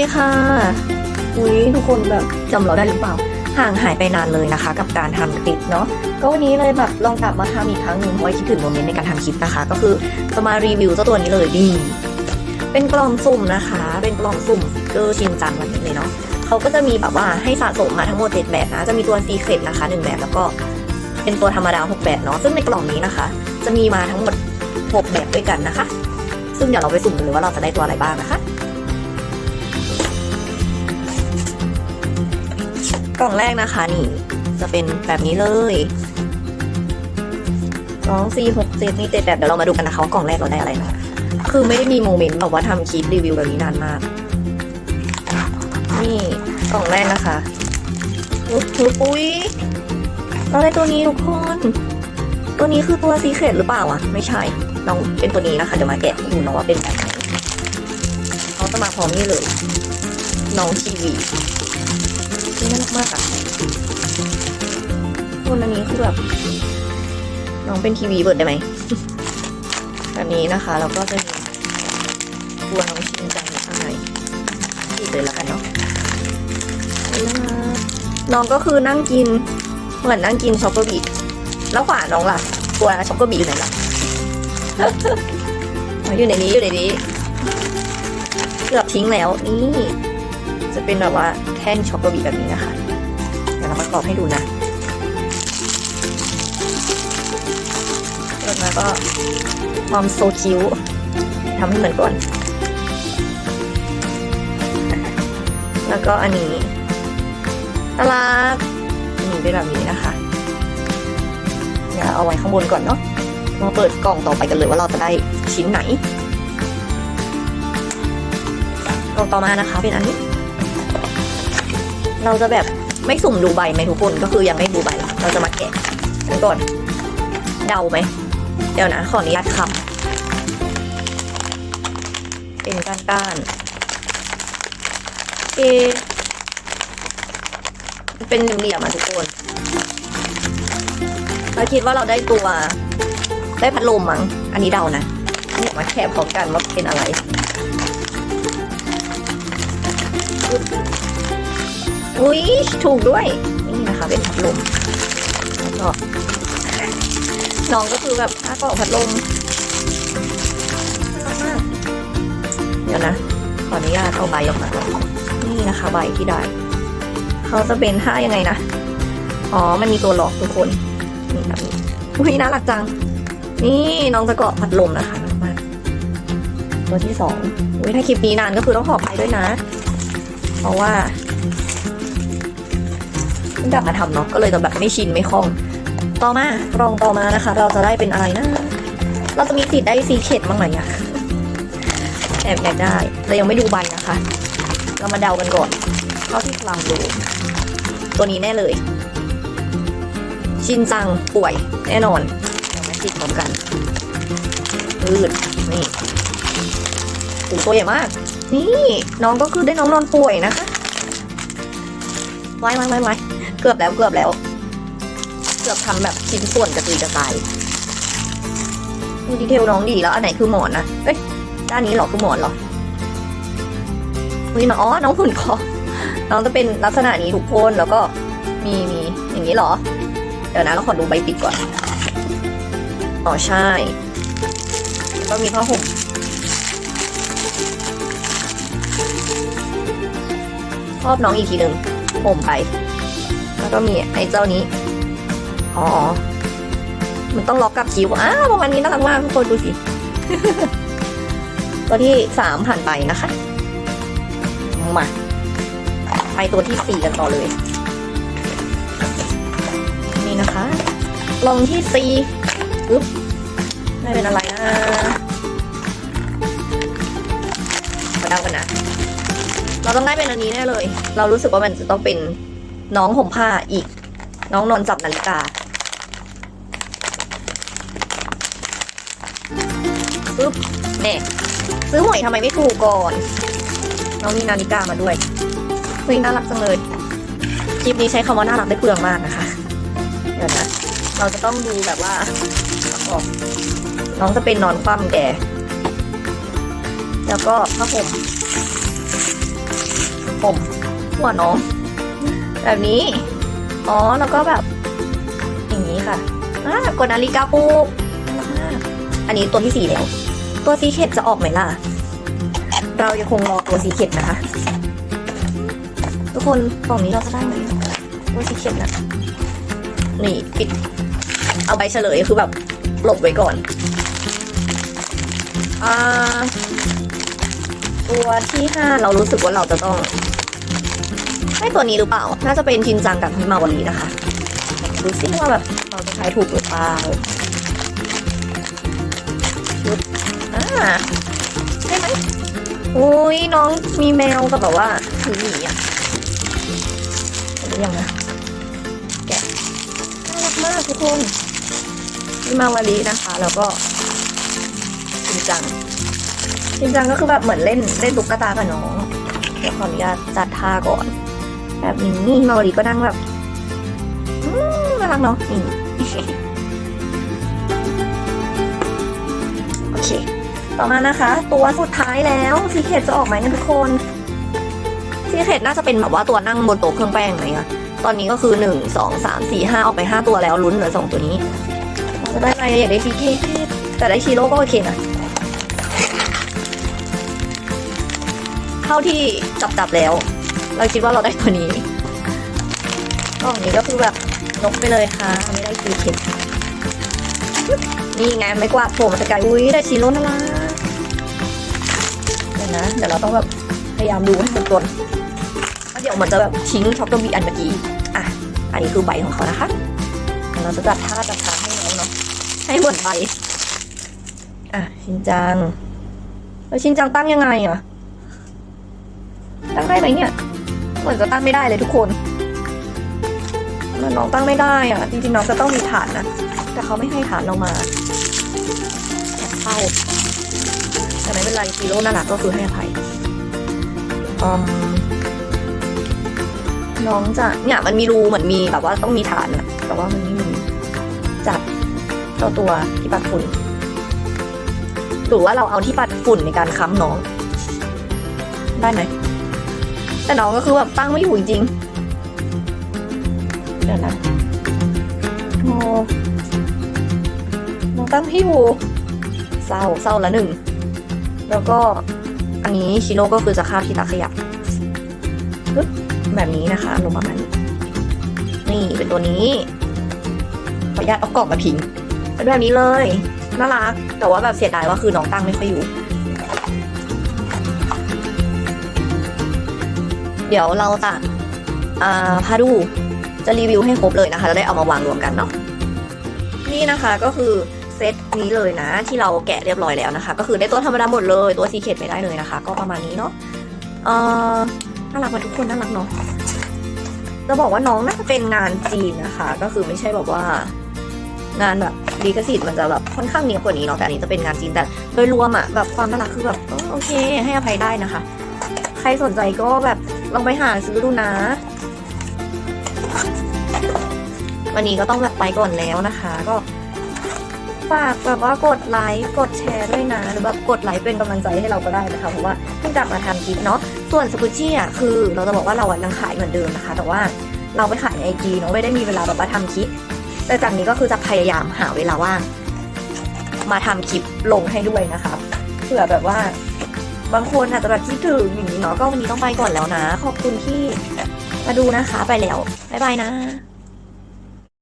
ดีค่ะอุ้ยทุกคนแบบจำเราได้หรือเปล่า ห่างหายไปนานเลยนะคะ กับการทำคลิปเนาะก็วันนี้เลยแบบลองกลับมาทำอีกครั้งหนึ่งเพราะว่าคิดถึงโมเมนต์ในการทำคลิปนะคะ ก็คือจะมารีวิวเจ้าตัวนี้เลยดี เป็นกล่องสุ่มนะคะ เป็นกล่องสุ่มเกอร์ชินจังวันนี้เลยเนาะเขาก็จะมีแบบว่าให้สะสมมาทั้งหมดเจ็ดแบบนะ จะมีตัวซีเครตนะคะหนึ่งแบบแล้วก็เป็นตัวธรรมดาหกแบบเนาะซึ่งในกล่องนี้นะคะ จะมีมาทั้งหมดหกแบบด้วยกันนะคะ ซึ่งเดี๋ยวเราไปสุ่มกันเลยว่าเราจะได้ตัวอะไรบ้างนะคะ กล่องแรกนะคะนี่ จะเป็นแบบนี้เลยสองสี่หกเจ็ดนี่เจ็ดแบบเดี๋ยวเรามาดูกันนะคะว่ากล่องแรกเราได้อะไรนะคือไม่ได้มีโมเมนต์แบบว่าทำคลิปรีวิวแบบนี้นานมาก นี่กล่องแรกนะคะอุ๊ยอุ๊ยเราได้ตัวนี้ทุกคน ตัวนี้คือตัวซีเครตหรือเปล่าอะไม่ใช่น้องเป็นตัวนี้นะคะเดี๋ยวมาแกะให้ดูน้องว่าเป็นแบบไหนเขาจะมาพร้อมนี่เลยน้องทีวี นี่น่ารักมากอะคนอันนี้คือแบบน้องเป็นทีวีเปิดได้ไหม แบบนี้นะคะแล้วก็จะมีตัวน้องชินจังอยู่ข้างในอีกเลยล้วกันเนาะน้องก็คือนั่งกิน เหมือนนั่งกินช็อกโกบีแล้วขวาน้องล่ะตัวช็อกโกบีอยู่ไหนล่ะอยู่ในนี้อยู่ในนี้ เกือบทิ้งแล้วนี่ จะเป็นแบบว่าแท่นช็อกโกบีแบบนี้นะคะเดี๋ยวเราประกอบให้ดูนะเปิดมาก็ความโซคิวทำให้เหมือนก่อน แล้วก็อันนี้ตลาดนี่เป็นแบบนี้นะคะเดี๋ยวเอาไว้ข้างบนก่อนเนาะมาเปิดกล่องต่อไปกันเลยว่าเราจะได้ชิ้นไหนกล่องต่อมานะคะเป็นอันนี้ เราจะแบบไม่สุ่มดูใบไหมทุกคนก็คือยังไม่ดูใบ เราจะมาแกะกันก่อน เดาไหม เดี๋ยวนะขออนุญาตคำเป็นก้านก้านเอเป็นเหลี่ยมๆอะทุกคนเราคิดว่าเราได้ตัวได้พัดลมมั้ง อันนี้เดานะเดี๋ยวมาแคบพร้อมกันว่าเป็นอะไร อุ้ยถูกด้วย นี่นะคะเป็นพัดลมแล้วก็น้องก็คือแบบถ้าก็พัดลมน่ารักมเดี๋ยวนะขออนุญาตเอาใบออกมาก่อนนี่นะคะ ใบที่ได้ เขาจะเป็นท่ายังไงนะ อ๋อ มันมีตัวล็อกทุกคน นี่แบบนี้อุ้ยน่ารักจัง นี่น้องจะเกาะพัดลมนะคะมาตัวที่สองอุ้ยถ้าคลิปนี้นานก็คือต้องขอไปด้วยนะ เพราะว่า เพิ่งกลับมาทำเนาะก็เลยจะแบบไม่ชินไม่คล่อง ต่อมารองต่อมานะคะ เราจะได้เป็นอะไรนะ เราจะมีสิทธิ์ได้ซีเคดบ้างไหมอะแอบอยากได้เรายังไม่ดูใบนะคะ เรามาเดากันก่อนเท่าที่กำลังดูตัวนี้แน่เลย ชินจังป่วยแน่นอนเดี๋ยวมาจิกพร้อมกันพืดนี่โอ้ตัวใหญ่มาก นี่ น้องก็คือได้น้องนอนป่วยนะคะไว้ไว้ไว้ไว้ เกือบแล้วเกือบแล้ว เกือบทำแบบชิ้นส่วนกระตุยกระจายดูดีเทลน้องดีแล้ว อันไหนคือหมอนนะเอ้ยด้านนี้หรอคือหมอนหรอนี่น้องอ๋อน้องหุ่นคอน้องจะเป็นลักษณะนี้ทุกคนแล้วก็มีมีอย่างนี้หรอ เดี๋ยวนะเราขอดูใบปิดก่อนอ๋อใช่แล้วก็มีผ้าห่มครอบน้องอีกทีหนึ่งห่มไป ก็มีไอ้เจ้านี้ อ๋อ มันต้องล็อกกับคิวอ้าวประมาณนี้น่ารักมากทุกคนดูสิ ตัวที่สามผ่านไปนะคะ มา ไปตัวที่สี่กันต่อเลย นี่นะคะ ลองที่สี่ปึ๊บได้เป็นอะไรนะมาเดากันนะ เราต้องได้เป็นอันนี้แน่เลย เรารู้สึกว่ามันจะต้องเป็น น้องห่มผ้าอีก น้องนอนจับนาฬิกา ปึ๊บเน่ซื้อหวยทำไมไม่ถูกก่อน น้องมีนาฬิกามาด้วยเฮ้ยน่ารักจังเลยคลิปนี้ใช้คำว่าน่ารักได้เปลืองมากนะคะ เดี๋ยวนะ เราจะต้องดูแบบว่าประกน้องจะเป็นนอนคว่ำแก แล้วก็ผ้าห่มหัวน้อง แบบนี้ อ๋อ แล้วก็แบบ อย่างนี้ค่ะอ่ากดนาฬิกาปลุกน่ารักมากอันนี้ตัวที่สี่แล้ว ตัวซีเคดจะออกไหมล่ะ เรายังคงรอตัวซีเคดนะคะ ทุกคนกล่องนี้เราจะได้ไหมตัวซีเคดนะนี่ปิด เอาใบเฉลยคือแบบหลบไว้ก่อนอ่าตัวที่ห้าเรารู้สึกว่าเราจะต้อง ให้ตัวนี้หรือเปล่า น่าจะเป็นชินจังกับฮิมาวารีนะคะ ดูซิว่าแบบเราจะทายถูกหรือเปล่าอ่าใช่ไหมอุ้ยน้องมีแมวกับแบบว่าถือหมีอะเห็นหรือยังนะแกะน่ารักมากทุกคนฮิมาวารีนะคะ แล้วก็ชินจังจริงจังก็คือแบบเหมือนเล่นเล่นตุ๊กตากับน้อง เดี๋ยวขออนุญาตจัดท่าก่อน แบบนี้มารีก็นั่งแบบอืมน่ารักเนาะนี่โอเค ต่อมานะคะ ตัวสุดท้ายแล้วซีเคดจะออกไหมนะทุกคนซีเคดน่าจะเป็นแบบว่าตัวนั่งบนโต๊ะเครื่องแป้งไหมอะตอนนี้ก็คือหนึ่งสองสามสี่ห้าออกไปห้าตัวแล้วลุ้นเหลือสองตัวนี้จะได้อะไรอยากได้ซีเคดแต่ได้ชิโร่ก็โอเคนะเท่าที่จับจับแล้ว เราคิดว่าเราได้ตัวนี้กล่องนี้ก็คือแบบนกไปเลยค่ะ ไม่ได้ซีเค็ดนี่ไงไม่กวาดโผล่มาสกายอุ้ยได้ชิโร่น่ารักเดี๋ยวนะ เดี๋ยวเราต้องแบบพยายามดูให้มันตนแล้วเดี๋ยวมันจะแบบทิ้งช็อกโกบีอันเมื่อกี้อะ อันนี้คือใบของเขานะคะเราจะจัดท่าจัดทางให้น้องเนาะให้หมือนใบอะชินจังแล้วชินจังตั้งยังไงอะตั้งได้ไหมเนี่ย เหมือนจะตั้งไม่ได้เลยทุกคนมันน้องตั้งไม่ได้อะ จริงๆน้องจะต้องมีฐานนะ แต่เขาไม่ให้ฐานเรามาแอบเข้าแต่ไม่เป็นไรฮีโร่น่ารักก็คือให้อภัยอมน้องจะเนี่ยมันมีรูเหมือนมีแบบว่าต้องมีฐานอะแต่ว่ามันไม่มีจับเจ้าตัวที่ปัดฝุ่นหรือว่าเราเอาที่ปัดฝุ่นในการค้ำน้อง แต่น้องก็คือแบบตั้งไม่อยู่จริงเดี๋ยวนะโอ้น้องตั้งไม่อยู่เศร้าเศร้าละหนึ่ง แล้วก็อันนี้ชิโร่ก็คือจะคาบที่ตาขยับแบบนี้นะคะลงประมาณนี้นี่เป็นตัวนี้ขออนุญาตเอากล่องมาทิ้งเป็นแบบนี้เลยน่ารัก แต่ว่าแบบเสียดายว่าคือน้องตั้งไม่ค่อยอยู่ เดี๋ยวเราจะอ่าพาดูจะรีวิวให้ครบเลยนะคะจะได้เอามาวางรวมกันเนาะนี่นะคะก็คือเซตนี้เลยนะ ที่เราแกะเรียบร้อยแล้วนะคะ ก็คือได้ตัวธรรมดาหมดเลยตัวซีเคดไม่ได้เลยนะคะ ก็ประมาณนี้เนาะเอ่อน่ารักมาทุกคนน่ารักเนาะจะบอกว่าน้องน่าจะเป็นงานจีนนะคะ ก็คือไม่ใช่แบบว่างานแบบดีกสิทธิ์มันจะแบบค่อนข้างเนียบกว่านี้เนาะแต่อันนี้จะเป็นงานจีนแต่โดยรวมอะแบบความน่ารักคือแบบโอเคให้อภัยได้นะคะ ใครสนใจก็แบบ ลองไปหาซื้อดูนะ วันนี้ก็ต้องแบบไปก่อนแล้วนะคะ ก็ฝากแบบว่ากดไลค์กดแชร์ด้วยนะหรือแบบกดไลค์เป็นกำลังใจให้เราก็ได้นะคะเพราะว่าเพิ่งกลับมาทำคลิปเนาะส่วนสกุชี่อะคือ เราจะบอกว่าเราอะยังขายเหมือนเดิมนะคะ แต่ว่าเราไปขายในไอจีเนาะไม่ได้มีเวลาแบบมาทำคลิป แต่จากนี้ก็คือจะพยายามหาเวลาว่างมาทำคลิปลงให้ด้วยนะคะเผื่อแบบว่า บางคนอาจจะแบบคิดถึงอย่างนี้เนาะก็วันนี้ต้องไปก่อนแล้วนะ ขอบคุณที่มาดูนะคะ ไปแล้ว บ๊ายบายนะ